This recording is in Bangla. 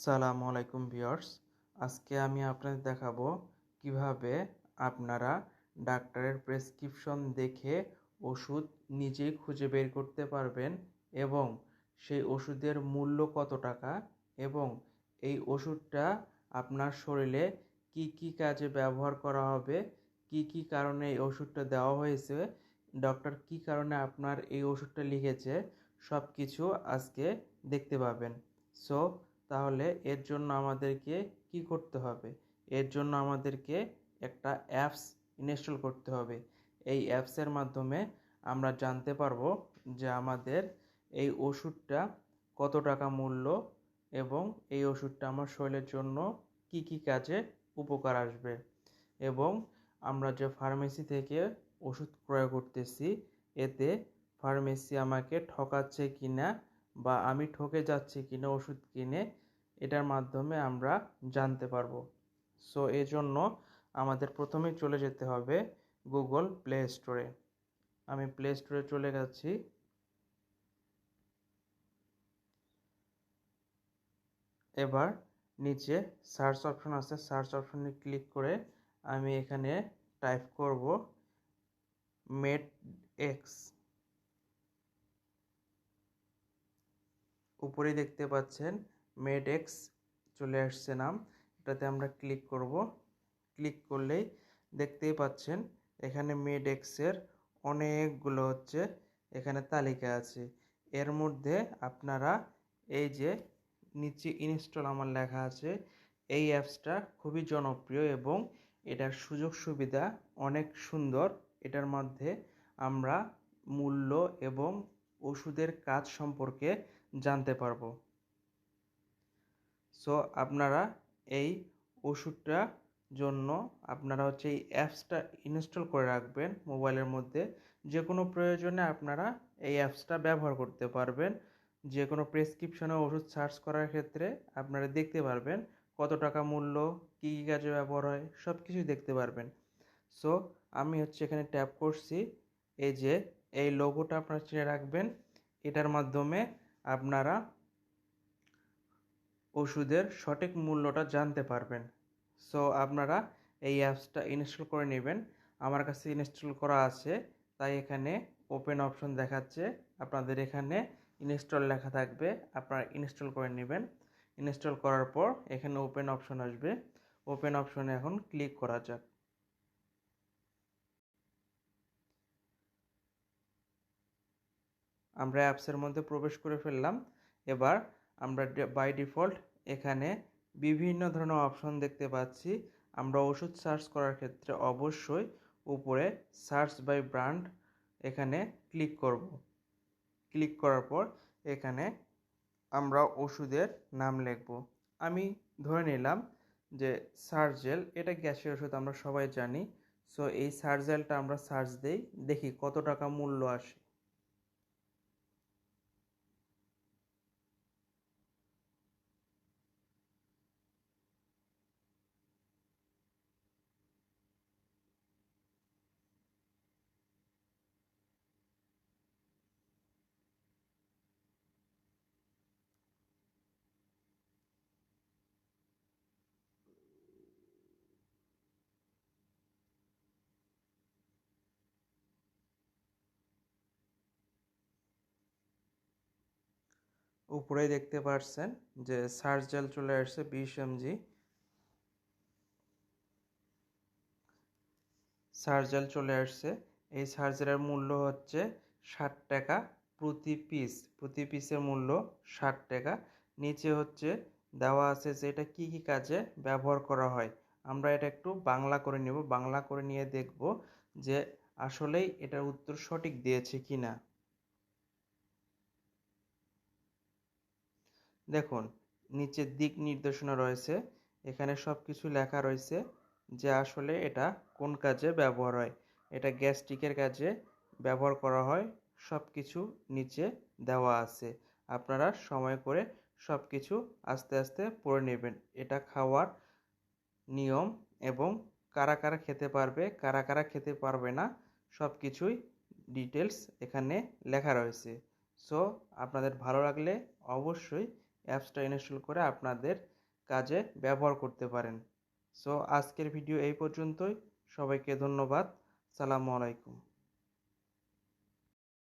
সালামু আলাইকুম ভিওর্স আজকে আমি আপনাদের দেখাবো কীভাবে আপনারা ডাক্তারের প্রেসক্রিপশন দেখে ওষুধ নিজেই খুঁজে বের করতে পারবেন এবং সেই ওষুধের মূল্য কত টাকা এবং এই ওষুধটা আপনার শরীরে কি কি কাজে ব্যবহার করা হবে, কি কি কারণে এই ওষুধটা দেওয়া হয়েছে, ডক্টর কি কারণে আপনার এই ওষুধটা লিখেছে সব কিছু আজকে দেখতে পাবেন। সো তাহলে এর জন্য আমাদেরকে কি করতে হবে? এর জন্য আমাদেরকে একটা অ্যাপস ইনস্টল করতে হবে। এই অ্যাপসের মাধ্যমে আমরা জানতে পারব যে আমাদের এই ওষুধটা কত টাকা মূল্য এবং এই ওষুধটা আমার শরীরের জন্য কি কি কাজে উপকার আসবে? এবং আমরা যে ফার্মেসি থেকে ওষুধ ক্রয় করতেছি, এতে ফার্মেসি আমাকে ঠকাচ্ছে কি না বা আমি ঠকে যাচ্ছি কিনা ওষুধ কিনে, এটার মাধ্যমে আমরা জানতে পারব। সো এজন্য আমাদের প্রথমে চলে যেতে হবে গুগল প্লে স্টোরে আমি প্লে স্টোরে চলে গেছি এবার নিচে সার্চ অপশন আছে। সার্চ অপশনে ক্লিক করে আমি এখানে টাইপ করব মেড এক্স উপরেই দেখতে পাচ্ছেন মেডেক্স চলে আসছে নাম। এটাতে আমরা ক্লিক করব। ক্লিক করলেই দেখতেই পাচ্ছেন এখানে মেডেক্সের অনেকগুলো হচ্ছে এখানে তালিকা আছে। এর মধ্যে আপনারা এই যে নিচে ইনস্টল আমার লেখা আছে, এই অ্যাপসটা খুবই জনপ্রিয় এবং এটার সুযোগ সুবিধা অনেক সুন্দর। এটার মধ্যে আমরা মূল্য এবং ওষুধের কাজ সম্পর্কে জানতে পারব। সো আপনারা এই ওষুধটা জন্য আপনারা হচ্ছে এই অ্যাপসটা ইনস্টল করে রাখবেন মোবাইলের মধ্যে। যে কোনো প্রয়োজনে আপনারা এই অ্যাপসটা ব্যবহার করতে পারবেন। যে কোনো প্রেসক্রিপশনে ওষুধ সার্চ করার ক্ষেত্রে আপনারা দেখতে পারবেন কত টাকা মূল্য, কী কী কাজে ব্যবহার হয় সব কিছুই দেখতে পারবেন। সো আমি হচ্ছে এখানে ট্যাপ করছি। এই যে, এই লোগোটা আপনারা চিনে রাখবেন। এটার মাধ্যমে আপনারা ওষুধের সঠিক মূল্যটা জানতে পারবেন। সো আপনারা এই অ্যাপসটা ইনস্টল করে নেবেন। আমার কাছে ইনস্টল করা আছে, তাই এখানে ওপেন অপশন দেখাচ্ছে। আপনাদের এখানে ইনস্টল লেখা থাকবে, আপনারা ইনস্টল করে নেবেন। ইনস্টল করার পর এখানে ওপেন অপশন আসবে। ওপেন অপশনে এখন ক্লিক করা যাক। আমরা অ্যাপসের মধ্যে প্রবেশ করে ফেললাম। এবার আমরা বাই ডিফল্ট এখানে বিভিন্ন ধরনের অপশন দেখতে পাচ্ছি। আমরা ওষুধ সার্চ করার ক্ষেত্রে অবশ্যই উপরে সার্চ বাই ব্র্যান্ড এখানে ক্লিক করব। ক্লিক করার পর এখানে আমরা ওষুধের নাম লিখব। আমি ধরে নিলাম যে সার্জেল এটা গ্যাসের ওষুধ? আমরা সবাই জানি। সো এই সার্জেলটা আমরা সার্চ দেই, দেখি কত টাকা মূল্য আসে। উপরেই দেখতে পাচ্ছেন যে সার্জেল চলে আসছে বিশ এমজি। সার্জেল চলে আসছে। এই সার্জেলের মূল্য হচ্ছে ষাট টাকা প্রতি পিস। প্রতি পিসের মূল্য ষাট টাকা। নিচে হচ্ছে দেওয়া আছে যে এটা কী কী কাজে ব্যবহার করা হয়। আমরা এটা একটু বাংলা করে নেব। বাংলা করে নিয়ে দেখব যে আসলেই এটার উত্তর সঠিক দিয়েছে কি না দেখুন নিচে দিক নির্দেশনা রয়েছে। এখানে সব কিছু লেখা রয়েছে যে আসলে এটা কোন কাজে ব্যবহার হয়। এটা গ্যাস্ট্রিকের কাজে ব্যবহার করা হয়। সব কিছু নিচে দেওয়া আছে। আপনারা সময় করে সব কিছু আস্তে আস্তে পড়ে নেবেন। এটা খাওয়ার নিয়ম এবং কারা কারা খেতে পারবে, কারা কারা খেতে পারবে না সব কিছুই ডিটেলস এখানে লেখা রয়েছে। সো, আপনাদের ভালো লাগলে অবশ্যই অ্যাপসটা ইনস্টল করে আপনাদের কাজে ব্যবহার করতে পারেন। সো আজকের ভিডিও এই পর্যন্তই। সবাইকে ধন্যবাদ। সালামু আলাইকুম।